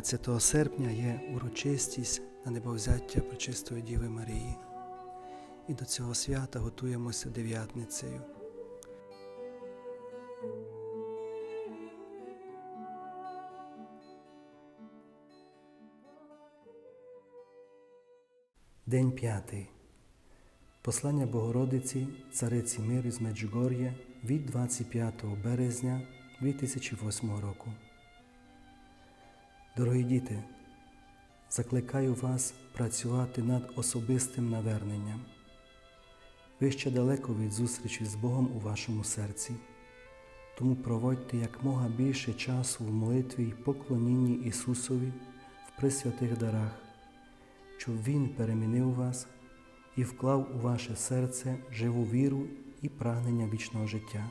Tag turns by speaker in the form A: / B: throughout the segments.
A: 15 серпня є урочистість на небовзяття Пречистої Діви Марії. І до цього свята готуємося дев'ятницею. День п'ятий. Послання Богородиці Цариці Миру з Меджугор'я від 25 березня 2008 року. Дорогі діти, закликаю вас працювати над особистим наверненням. Ви ще далеко від зустрічі з Богом у вашому серці, тому проводьте якмога більше часу в молитві й поклонінні Ісусові в присвятих дарах, щоб Він перемінив вас і вклав у ваше серце живу віру і прагнення вічного життя.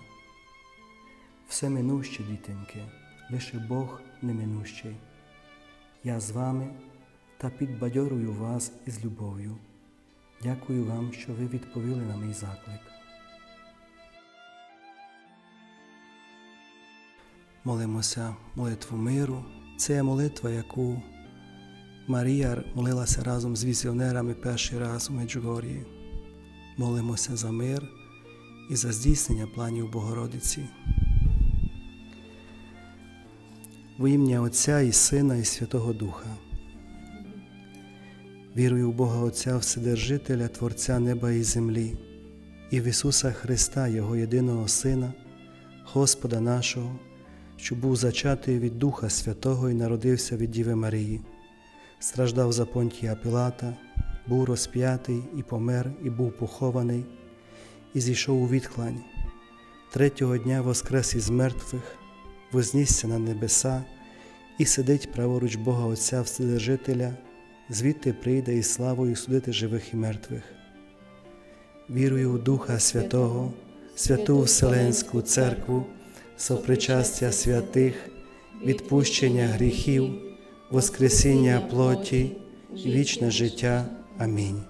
A: Все минуще, дітеньки, лише Бог неминущий. Я з вами та підбадьорую вас із любов'ю. Дякую вам, що ви відповіли на мій заклик. Молимося молитву миру. Це молитва, яку Марія молилася разом з візіонерами перший раз у Меджугор'ї. Молимося за мир і за здійснення планів Богородиці. Во ім'я Отця і Сина, і Святого Духа. Вірую в Бога Отця Вседержителя, Творця неба і землі, і в Ісуса Христа, Його єдиного Сина, Господа нашого, що був зачатий від Духа Святого і народився від Діви Марії, страждав за понтія Пилата, був розп'ятий і помер, і був похований, і зійшов у відхлань. Третього дня воскрес із мертвих, вознісся на небеса і сидить праворуч Бога Отця Вседержителя, звідти прийде із славою судити живих і мертвих. Вірую у Духа Святого, святу Вселенську Церкву, сопричастя святих, відпущення гріхів, Воскресіння плоті, і вічне життя. Амінь.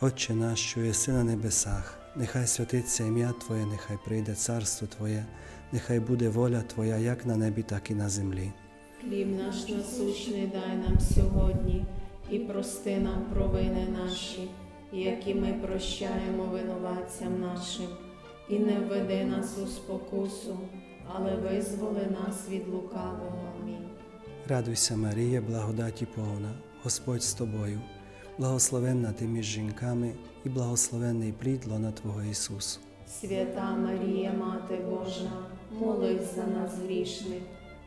A: Отче наш, що єси на небесах, нехай святиться ім'я Твоє, нехай прийде царство Твоє, нехай буде воля Твоя як на небі, так і на землі.
B: Хліб наш насущний дай нам сьогодні і прости нам провини наші, які ми прощаємо винуватцям нашим, і не введи нас у спокусу, але визволи нас від лукавого. Амінь.
A: Радуйся, Марія, благодаті повна, Господь з тобою, благословенна ти між жінками, і благословенний плід лона Твого Ісус.
B: Свята Марія, Мати Божа, молись за нас грішних,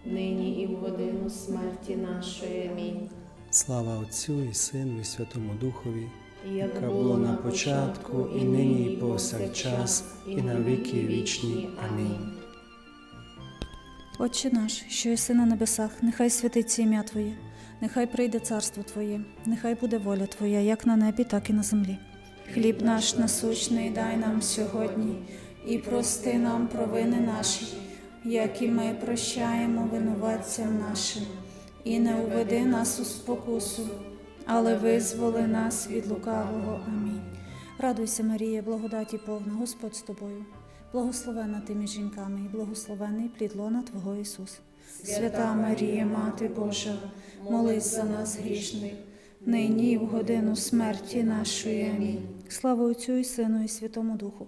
B: нині і в годину смерті нашої. Амінь.
A: Слава Отцю і Сину, і Святому Духові,
B: Як
A: яка було на початку, і нині, і повсякчас, і на віки вічні. Амінь.
C: Отче наш, що єси на небесах, нехай святиться ім'я Твоє, нехай прийде царство Твоє, нехай буде воля Твоя, як на небі, так і на землі. Хліб наш насущний дай нам сьогодні, і прости нам провини наші, як і ми прощаємо винуватцям нашим, і не уведи нас у спокусу, але визволи нас від лукавого. Амінь. Радуйся, Марія, благодаті повна, Господь з тобою. Благословена ти між жінками, і благословений плід лона Твого Ісус. Свята Марія, Мати Божа, молись за нас грішних, нині і в годину смерті нашої. Амінь. Слава Отцю і Сину, і Святому Духу,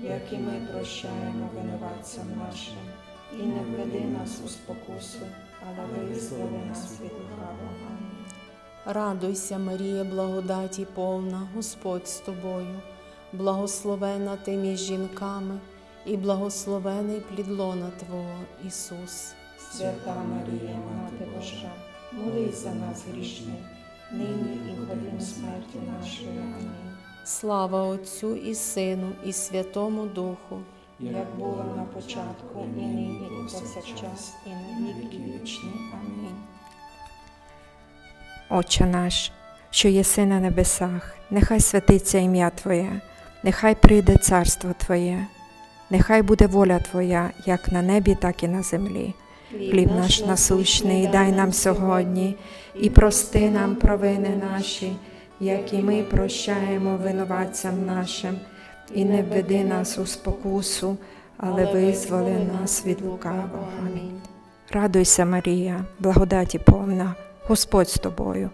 D: як і ми прощаємо винуватцям нашим, і не введи нас у спокусу, але визволи нас від лукавого.
B: Радуйся, Марія, благодаті повна, Господь з тобою, благословена ти між жінками, і благословений плід лона Твого Ісус.
D: Свята Марія, Мати Божа, молись за нас грішних, нині і в годину смерті нашої. Амінь.
B: Слава Отцю і Сину, і Святому Духу.
D: Як було на початку, і нині, і повсякчас, і на віки вічні. Амінь.
E: Отче наш, що єси на небесах, нехай святиться ім'я Твоє, нехай прийде царство Твоє, нехай буде воля Твоя, як на небі, так і на землі. Хліб наш насущний дай нам сьогодні, і прости нам провини наші, як і ми прощаємо винуватцям нашим, і не введи нас у спокусу, але визволи нас від лукавого. Амінь. Радуйся, Марія, благодаті повна, Господь з тобою,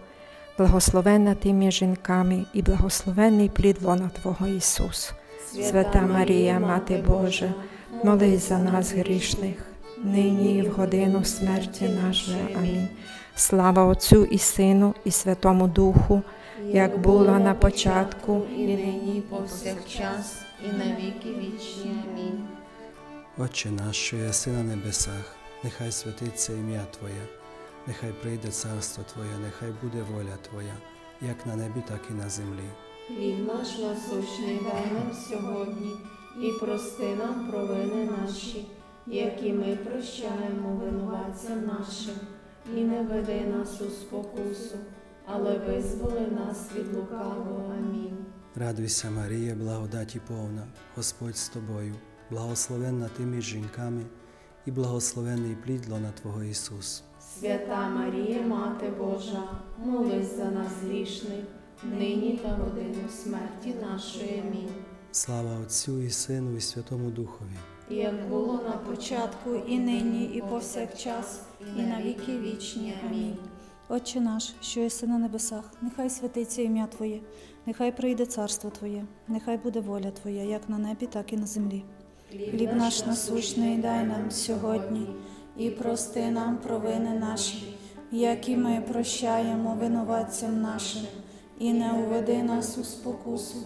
E: благословенна ти між жінками і благословенний плід лона Твого Ісус. Свята Марія, Мати Божа, молись за нас грішних, нині і в годину смерті нашої. Амінь. Слава Отцю і Сину, і Святому Духу, як було на початку,
B: і нині, і повсякчас, і на віки вічні. Амінь.
A: Отче наш, що єси на небесах, нехай святиться ім'я Твоє, нехай прийде царство Твоє, нехай буде воля Твоя, як на небі, так і на землі.
B: Хліб наш насущний дай нам сьогодні, і прости нам провини наші, які ми прощаємо винуватцям нашим, і не веди нас у спокусу, але визволи нас від лукавого. Амінь.
A: Радуйся, Марія, благодаті повна, Господь з тобою, благословенна ти між жінками, і благословенний плід лона Твого Ісус.
B: Свята Марія, Мати Божа, молись за нас грішних, нині та годину смерті нашої. Амінь.
A: Слава Отцю і Сину, і Святому Духові.
B: Як було на
C: Початку і нині, і повсякчас, і на віки вічні. Амінь. Отче наш, що єси на небесах, нехай святиться ім'я Твоє, нехай прийде царство Твоє, нехай буде воля Твоя, як на небі, так і на землі. Хліб наш насущний дай нам сьогодні, і прости нам провини наші, як і ми прощаємо винуватцям нашим, і не уведи нас у спокусу,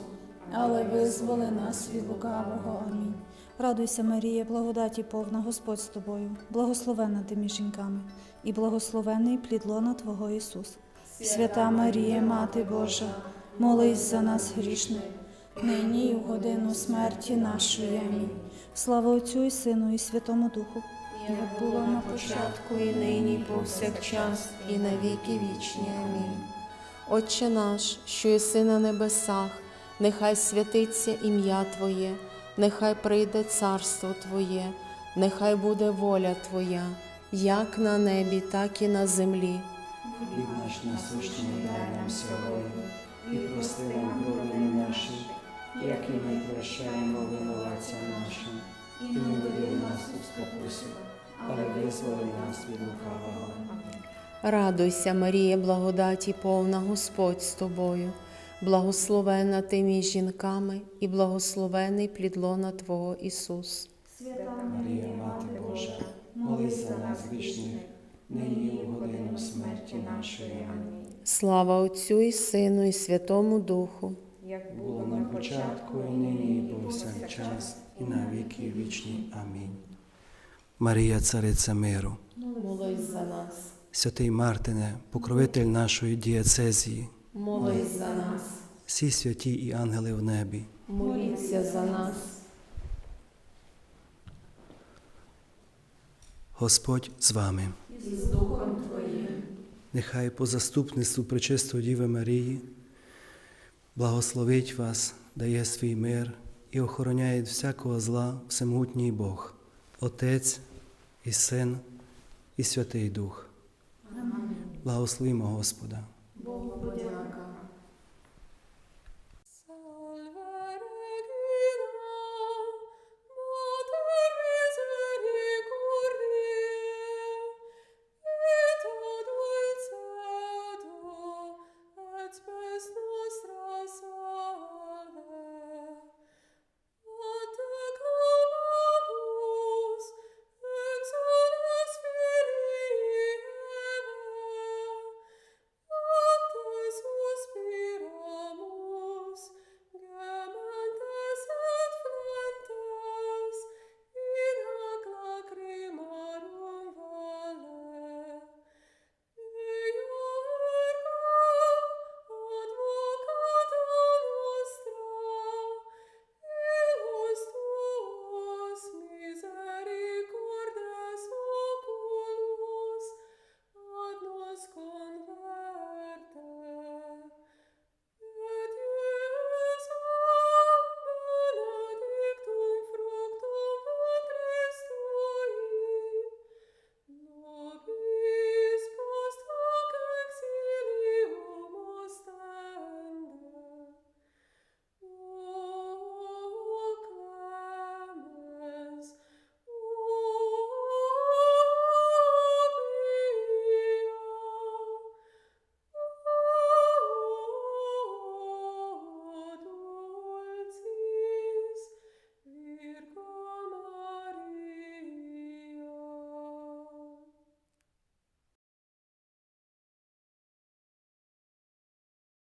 C: але визволи нас від лукавого. Амінь. Радуйся, Марія, благодаті повна, Господь з тобою, благословенна ти між жінками, і благословений плід лона Твого Ісус. Свята Марія, Мати Божа, молись за нас грішних, нині і в годину смерті нашої. Амінь. Слава Отцю і Сину, і Святому Духу,
B: як було на початку, і нині, і повсякчас, і на віки вічні. Амінь. Отче наш, що єси на небесах, нехай святиться ім'я Твоє, нехай прийде царство Твоє, нехай буде воля Твоя, як на небі, так і на землі.
A: Хліб наш насущний дай нам сьогодні, і прости нам провини наші, як і ми прощаємо винуватцям нашим, і не веди нас у спокусу, але визволи нас від лукавого.
B: Радуйся, Марія, благодаті повна Господь з тобою, благословенна ти між жінками, і благословений плід лона Твого Ісус.
A: Свята Марія, Мати Божа, молись за нас грішних, нині і в годину смерті нашої. Амінь.
B: Слава Отцю і Сину, і Святому Духу.
D: як
A: Було на початку, і нині, і повсякчас, і на віки вічні. Амінь. Марія, цариця миру,
B: Молись за нас,
A: святий Мартине, покровитель нашої дієцезії,
B: молись за нас,
A: всі святі і ангели в небі,
B: моліться за нас.
A: Господь з вами.
B: І з Духом Твоїм.
A: Нехай по заступництву Пречистої Діви Марії благословить вас, дає свій мир і охороняє всякого зла всемогутній Бог, Отець і Син і Святий Дух. Благословімо Господа.